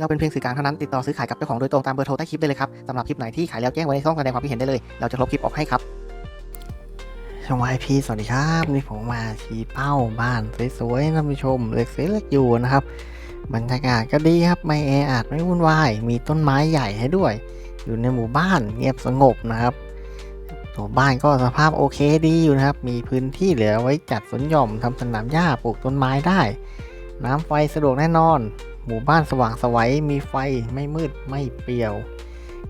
เราเป็นเพียงสื่อกลางเท่านั้นติดต่อซื้อขายกับเจ้าของโดยตรงตามเบอร์โทรใต้คลิปได้เลยครับสำหรับคลิปไหนที่ขายแล้วแจ้งไว้ในช่องแสดงความคิดเห็นได้เลย เราจะลบคลิปออกให้ครับช่องวายพีสวัสดีครับนี่ผมมาชี้เป้าบ้านสวยๆท่านผู้ชมเล็กเล็กอยู่นะครับบรรยากาศก็ดีครับไม่แออัดไม่วุ่นวาย มีต้นไม้ใหญ่ให้ด้วย อยู่ในหมู่บ้านเงียบสงบนะครับตัวบ้านก็สภาพโอเคดีอยู่นะครับ มีพื้นที่เหลือไว้จัดสวนหย่อมทำสนามหญ้าปลูกต้นไม้ได้ น้ำไฟสะดวกแน่นอน หมู่บ้านสว่างสวัยมีไฟไม่มืดไม่เปลี่ยว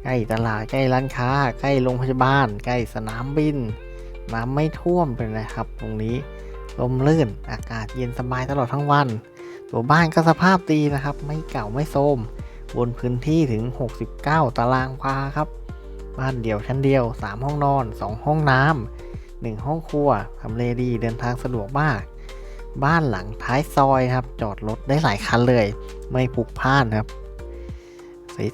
ใกล้ตลาดใกล้ร้านค้า ใกล้โรงพยาบาล ใกล้สนามบิน น้ำไม่ท่วมเป็นไรครับ ตรงนี้ลมลื่นอากาศเย็นสบายตลอดทั้งวัน ตัวบ้านก็สภาพดีนะครับ ไม่เก่าไม่โทรมบนพื้นที่ถึง 69 ตารางวาครับ บ้านเดี่ยวชั้นเดียว 3 ห้องนอน 2 ห้องน้ำ1ห้องครัวทำเลดีเดินทางสะดวกมาก บ้านหลังท้ายซอยครับ จอดรถได้หลายคันเลย ไม่พลุกพ่านครับ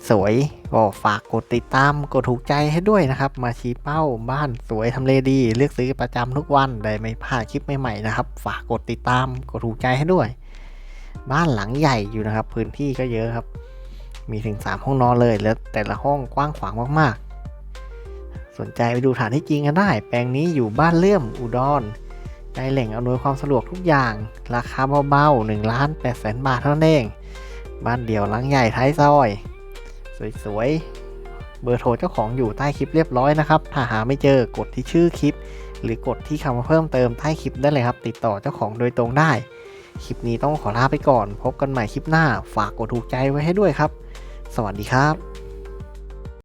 สวยๆก็ฝากกดติดตามกดถูกใจให้ด้วยนะครับ มาชี้เป้าบ้านสวยทำเลดี เลือกซื้อประจำทุกวันได้ไม่พลาดคลิปใหม่ๆนะครับ ฝากกดติดตามกดถูกใจให้ด้วย บ้านหลังใหญ่อยู่นะครับ พื้นที่ก็เยอะครับ มีถึง 3 ห้องนอนเลยแล้วแต่ละห้องกว้างขวางมากๆ สนใจไปดูฐานที่จริงกันได้ แปลงนี้อยู่บ้านเลื่อมอุดร ใกล้แหล่งอำนวยความสะดวกทุกอย่าง ราคาเบาๆ1ล้าน8แสนบาทเท่านั้นเอง บ้านเดี่ยวหลังใหญ่ท้ายซอย สวยๆ เบอร์โทรเจ้าของอยู่ใต้คลิปเรียบร้อยนะครับ ถ้าหาไม่เจอกดที่ชื่อคลิป หรือกดที่คำว่าเพิ่มเติมใต้คลิปได้เลยครับ ติดต่อเจ้าของโดยตรงได้ คลิปนี้ต้องขอลาไปก่อน พบกันใหม่คลิปหน้า ฝากกดถูกใจไว้ให้ด้วยครับ สวัสดีครับ